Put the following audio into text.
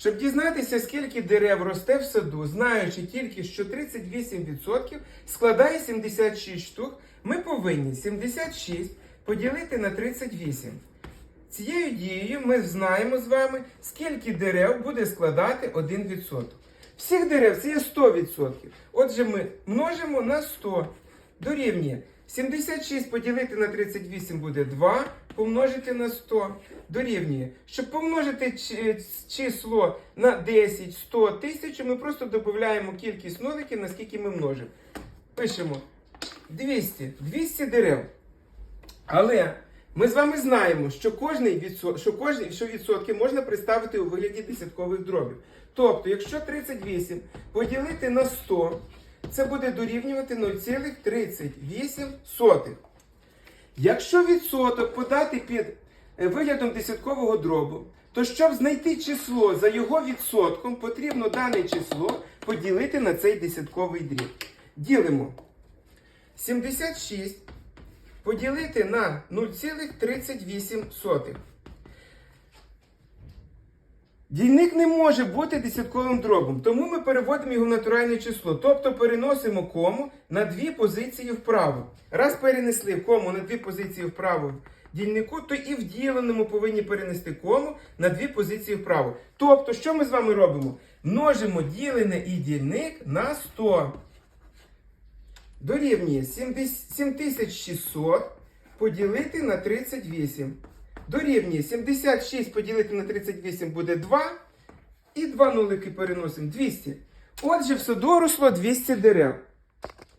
Щоб дізнатися, скільки дерев росте в саду, знаючи тільки, що 38% складає 76 штук, ми повинні 76 поділити на 38. Цією дією ми знаємо з вами, скільки дерев буде складати 1%. Всіх дерев це є 100%. Отже, ми множимо на 100. Дорівнює 76 поділити на 38 буде 2, помножити на 100. Дорівнює. Щоб помножити число на 10, 100, 1000, ми просто додаємо кількість ноликів, наскільки ми множимо. Пишемо 200. 200 дерев. Але ми з вами знаємо, що кожний відсот, що кожний що відсотки можна представити у вигляді десяткових дробів. Тобто, якщо 38 поділити на 100, це буде дорівнювати 0,38. Якщо відсоток подати під е, виглядом десяткового дробу, то щоб знайти число за його відсотком, потрібно дане число поділити на цей десятковий дріб. Ділимо 76 поділити на 0,38. Дільник не може бути десятковим дробом, тому ми переводимо його в натуральне число, тобто переносимо кому на дві позиції вправо. Раз перенесли кому на дві позиції вправо в дільнику, то і в діленому повинні перенести кому на дві позиції вправо. Тобто, що ми з вами робимо? Множимо ділене і дільник на 100 дорівнює 7600 поділити на 38. Дорівнює 76 поділити на 38 буде 2. І 2 нулики переносимо 200. Отже, все доросло 200 дерев.